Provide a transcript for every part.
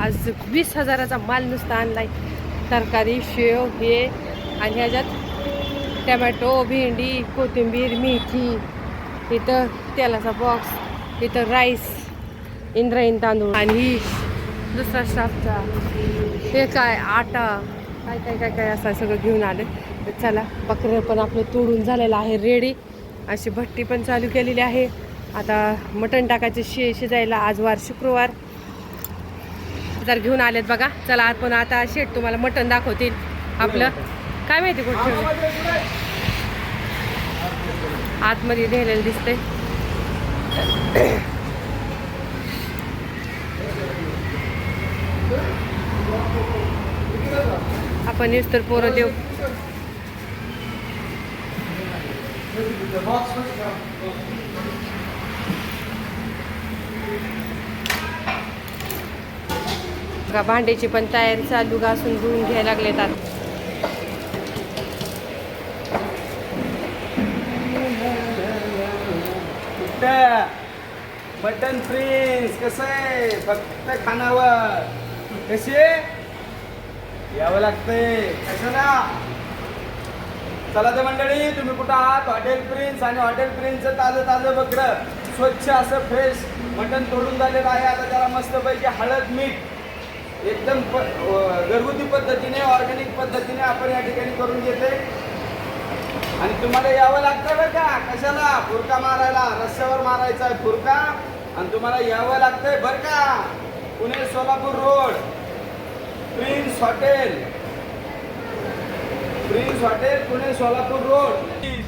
आज वीस हजाराचा माल नुसता आणलाय. तरकारी शेव हे आणि ह्याच्यात टमॅटो भेंडी कोथिंबीर मेथी इथं तेलाचा बॉक्स इथं राईस इंद्रायण तांदूळ आणि दुसरा स्टाफचा हे काय आटा? काय काय काय काय असं सगळं घेऊन आले. तर चला बकरं पण आपलं तोडून झालेलं आहे रेडी अशी भट्टी पण चालू केलेली आहे. आता मटण टाकायचे शे शिजायला आज वार शुक्रवार. जर घेऊन आलेत बघा. चला आपण आता शेट तुम्हाला मटण दाखवतील आपलं. काय माहिती कुठं आतमध्ये नेलेलं दिसतंय. आपण येऊस तर पोरं देऊ. बघा भांड्याची पण तयारी चालू घासून धुवून घ्यायला लागलेत आता. बटन प्रिन्स कसं आहे? फक्त खानावर. कसे यावं लागतंय. कशाला? चला तर मंडळी तुम्ही कुठं आहात? हॉटेल प्रिन्स आणि हॉटेल प्रिन्सचं ताजं ताजं बकरं. स्वच्छ असं फ्रेश मटण तोडून झालेलं आहे. आता त्याला मस्तपैकी हळद मीठ एकदम प घरगुती पद्धतीने ऑर्गॅनिक पद्धतीने आपण या ठिकाणी करून घेते आणि तुम्हाला यावं लागतं बरं का कशाला? फुरका मारायला रस्त्यावर मारायचा आहे फुरका. आणि तुम्हाला यावं लागतंय बरं का Pune Solapur road prince hotel. Prince hotel Pune Solapur road.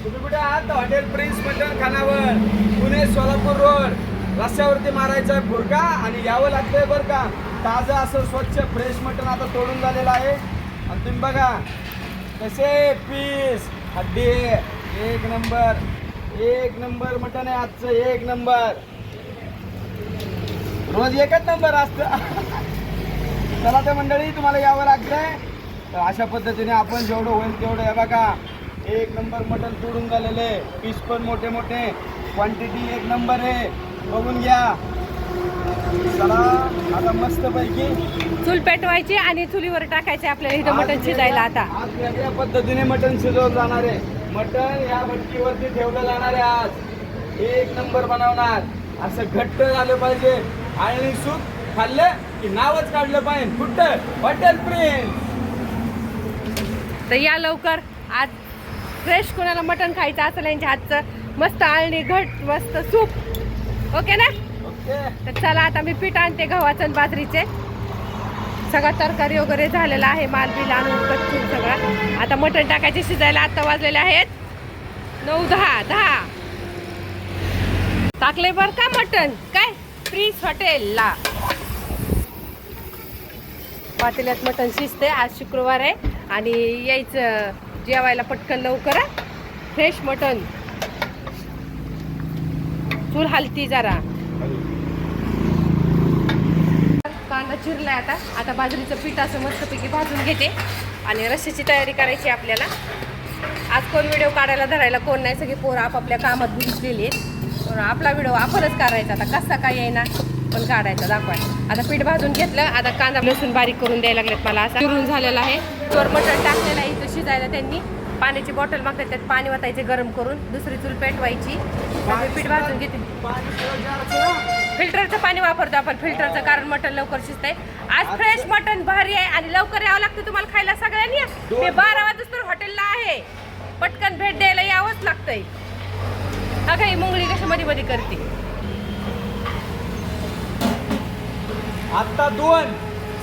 तुम्ही कुठे आहात? हॉटेल प्रिन्स मटन खानावर. पुणे सोलापूर रोड. रस्त्यावरती मारायचा आहे फुरका आणि यावं लागतंय बरं का. ताजं असं स्वच्छ फ्रेश मटन आता तोडून झालेलं आहे. आणि तुम्ही बघा कसे पीस हड्डी एक नंबर. एक नंबर मटन आहे आजचं एक नंबर. रोज एकच नंबर असतं. चला तर मंडळी तुम्हाला यावं लागतंय. तर अशा पद्धतीने आपण जेवढं होईल तेवढं. हे बघा एक नंबर मटन तोडून झालेले पीस पण मोठे मोठे क्वांटिटी एक नंबर आहे. बघून घ्या. चला आता पेटवायची आणि चुलीवर टाकायचे आपल्याला इथं मटण शिजायला आता. आज वेगळ्या पद्धतीने मटण शिजवलं जाणार आहे. मटण या भट्टीवरती ठेवलं जाणार आहे आज. एक नंबर बनवणार. असं घट्ट झालं पाहिजे. आणि सूप खाल्लं की नावच काढलं पाहिजे. कुठं? हॉटेल प्रिन्स तर या लवकर आज फ्रेश कोणाला मटण खायचं असेल यांच्या हातचं मस्त आळणी घट मस्त सूप. ओके ना? तर चला आता मी पीठ आणते गव्हाचं आणि बाजरीचे. सगळा तरकारी वगैरे झालेला आहे माल बिल आणून कच्चून सगळं. आता मटण टाकायचे शिजायला आत्ता वाजलेले आहेत. नऊ दहा दहा. टाकले बर का मटण? काय? प्रिन्स हॉटेलला पातेल्यात मटण शिजते आज शुक्रवार आहे. आणि यायचं जेवायला पटकन लवकर फ्रेश मटण. चूल हलती जरा. कांदा आहे आता. आता बाजरीचं पीठ असं मस्तपैकी भाजून घेते. आणि रश्श्याची तयारी करायची आपल्याला. आज कोण व्हिडिओ काढायला धरायला कोण नाही सगळी पोरं आपापल्या कामात गुंतलेली आहेत. पण आपला व्हिडिओ आपणच करायचा आता कसा काय येईना पण काढायचा. दाखवायचा आता पीठ भाजून घेतलं. आता कांदा लसूण बारीक करून द्यायला लागलेत मला असा. चिरून झालेला आहे. चोर मटण टाकलेलं आहे इथं शिजायला त्यांनी. पाण्याची बॉटल मागतात त्यात पाणी वतायचे गरम करून. दुसरी चूल पेटवायची. पीठ भाजून घेते. फिल्टरचं पाणी वापरतो आपण फिल्टरचं कारण मटण लवकर शिजतंय. आज फ्रेश मटण भारी आहे आणि लवकर यावं लागतं तुम्हाला खायला सगळ्यांनी. ते बारा वाजता हॉटेलला आहे. पटकन भेट द्यायला यावंच लागतंय. हा काही मुंगळी कशा मध्ये मध्ये करते. आता दोन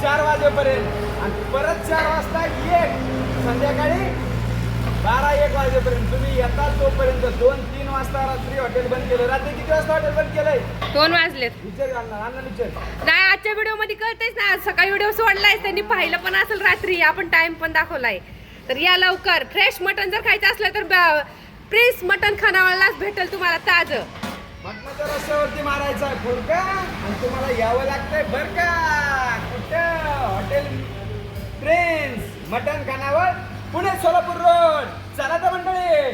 चार वाजेपर्यंत. आणि परत चार वाजता एक संध्याकाळी बारा एक वाजेपर्यंत तुम्ही येता तोपर्यंत दोन तीन वाजता रात्री हॉटेल बंद केलं. रात्री किती वाजता हॉटेल बंद केलंय? दोन वाजलेत. विचार घालणार अण्णा विचार. नाही आजच्या व्हिडिओमध्ये कळतेच ना आज सकाळी व्हिडिओ सोडलाय त्यांनी पाहिलं पण असेल रात्री आपण टाइम पण दाखवलाय. तर या लवकर फ्रेश मटन जर खायचं असलं तर प्रेस मटन खानावळलाच भेटेल तुम्हाला ताजं. मटणाच्या रस्त्यावरती मारायचा आहे फुरका आणि तुम्हाला यावं लागतंय बर का? कुठं? हॉटेल प्रिन्स मटण खानावर पुणे सोलापूर रोड चला तर मंडळी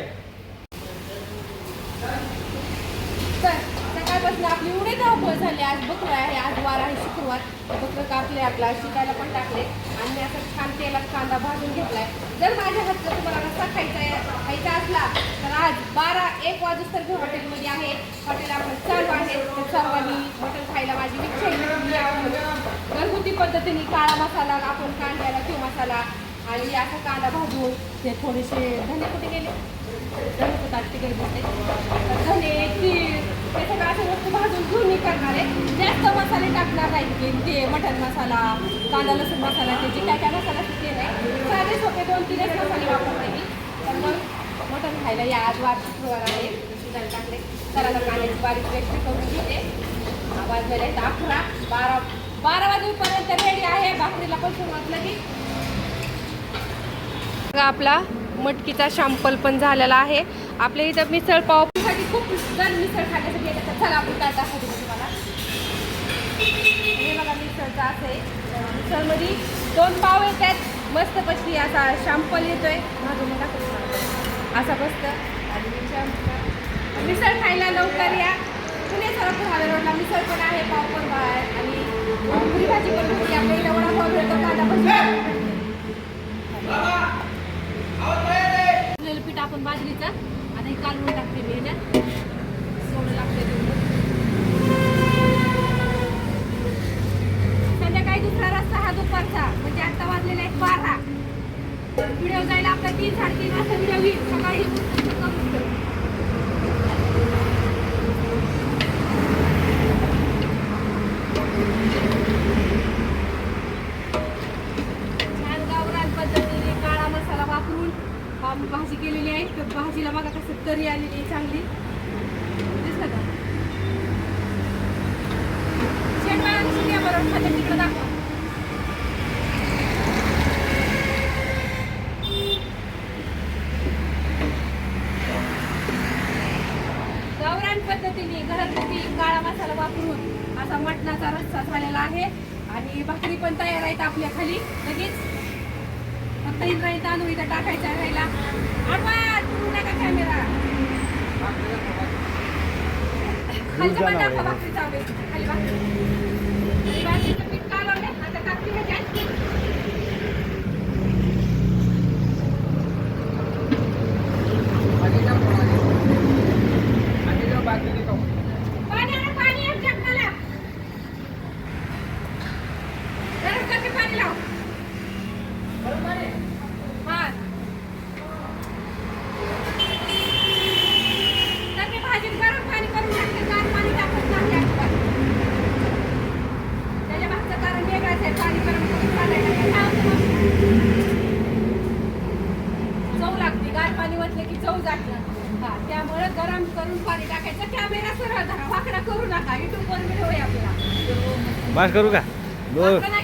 सकाळपासून सकाळपासून आपली एवढी धावपळ झाली आज बकरं आहे आज वार आहे शुक्रवार टाकले आपला शिकायला पण टाकले. आणि मी असं छान तेलात कांदा भाजून घेतलाय. जर माझ्या हातचा तुम्हाला रस्ता खायचा खायचा असला तर आज बारा एक वाजूस तर हॉटेलमध्ये आहे. हॉटेल आपण चालू आहे. तर सर्वांनी मटण खायला माझी इच्छा आहे. घरगुती पद्धतीने काळा मसाला आपण कांद्याला किंवा मसाला आणि असं कांदा भाजून ते थोडेसे धने कुठे गेले धने कुठे तिकडे दिसते तर धने तीळ हे सगळं असं वस्तू भाजून घेऊन मी करणार आहे जास्त मसाले टाकणार नाही की म्हणजे ते मटण मसाला कांदा लसूण मसाला ते जे काय काय मसाला ते नाही साधे सोपे दोन तीनच मसाले वापरते मी. तर मग मटण खायला या आज वार शुक्रवार आहे. शिजायला टाकले करायला कांद्याची बारीक पेस्ट करून घेते. आवाज झाले अकरा बारा बारा वाजेपर्यंत रेडी आहे. भाकरीला पण सुरुवात लगेच आपला मटकीचा शॅम्पल पण झालेला आहे. आपल्या इथं मिसळ पावसाठी खूप जण मिसळ खाण्यासाठी येतात. तर चला आपण काय दाखवते बघा मिसळचा असं. आहे मिसळमध्ये दोन पाव येतात. मस्त पशी असा शॅम्पल येतोय. माझं मी दाखवते असा बसतं आणि मिसळ. मिसळ खायला लवकर या. पुणे सरपूर हवे रोडला मिसळ पण आहे पाव पण आहे आणि पुरी भाजी पण भेटते आपल्या इथं वडापाव भेटतो कांदा भजी पण भेटते. भाजलेलं पीठ आपण बाजरीचं आता हे कालवून टाकते मी ह्याच्यात एवढं लागतं तेवढं संध्याकाळी दुसरा रस्ता हा दुपारचा म्हणजे आता वाजलेला एक बारा व्हिडिओ जायला आपला तीन साडेतीन वाजता व्हिडिओ येईल सकाळी उठून करून ठेव. छान गावरान पद्धतीने काळा मसाला वापरून भाजी केलेली आहे. तर भाजीला बघा कसं तरी आलेली आहे चांगली. दिसलं का? शेटवाळा कशी घ्या बरोबर तिकडे दाखवा गावरान पद्धतीने घरातली काळा मसाला वापरून असा मटणाचा रस्सा झालेला आहे. आणि भाकरी पण तयार आहेत आपल्या खाली. लगेच फक्त इंद्रायणी तांदूळ इथं टाकायचा राहिला. आवाज करू नका कॅमेरा खालचं पण दाखवा भाकरी चावले खाली भाकरी. भाकरीचं पीठ आता ह्याच्यात. पाणी आणा, पाणी आण चक्काला. गरम करके पाणी लाव हा. तर मी भाजीत गरम पाणी करून टाकते गार पाणी टाकत नाही अजिबात. त्याच्या मागचं कारण वेगळंच आहे पाणी गरम करून टाकायचं ते काय होतं मग? चव लागते गार पाणी वाटलं की चव जाते हा त्यामुळे गरम करून पाणी टाकायचं कॅमेरा सरळ धरा वाकडा करू नका युट्यूब वर व्हिडिओ आहे आपला बस करू का दोन वाकडं नाही करायचं सरळ ठेवायचं कॅमेरा तर बघा रस्ता बनलेला आहे असं वाटतं का? ना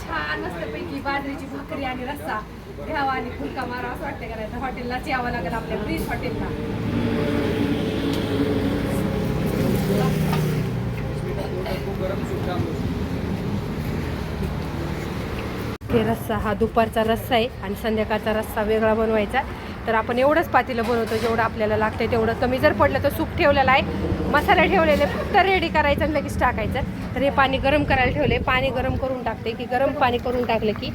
छान मस्तपैकी बाजरीची भाकरी आणि रस्सा घ्यावा आणि फुलका मारा असं वाटतं का हॉटेललाच यावं लागेल आपल्या ब्रीज हॉटेलला. हे रस्सा हा दुपारचा रस्सा आहे आणि संध्याकाळचा रस्सा वेगळा बनवायचा. तर आपण एवढंच पातीलं बनवतो जेवढं आपल्याला लागतंय तेवढं. कमी जर पडलं तर सूप ठेवलेलं आहे. मसाला ठेवलेले फक्त रेडी करायचं आणि लगेच टाकायचं. तर हे पाणी गरम करायला ठेवले पाणी गरम करून टाकते की गरम पाणी करून टाकलं की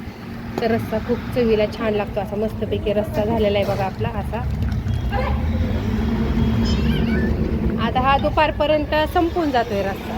तर रस्ता खूप चवीला छान लागतो. असा मस्तपैकी रस्ता झालेला आहे बघा आपला असा. आता हा दुपारपर्यंत संपून जातोय रस्ता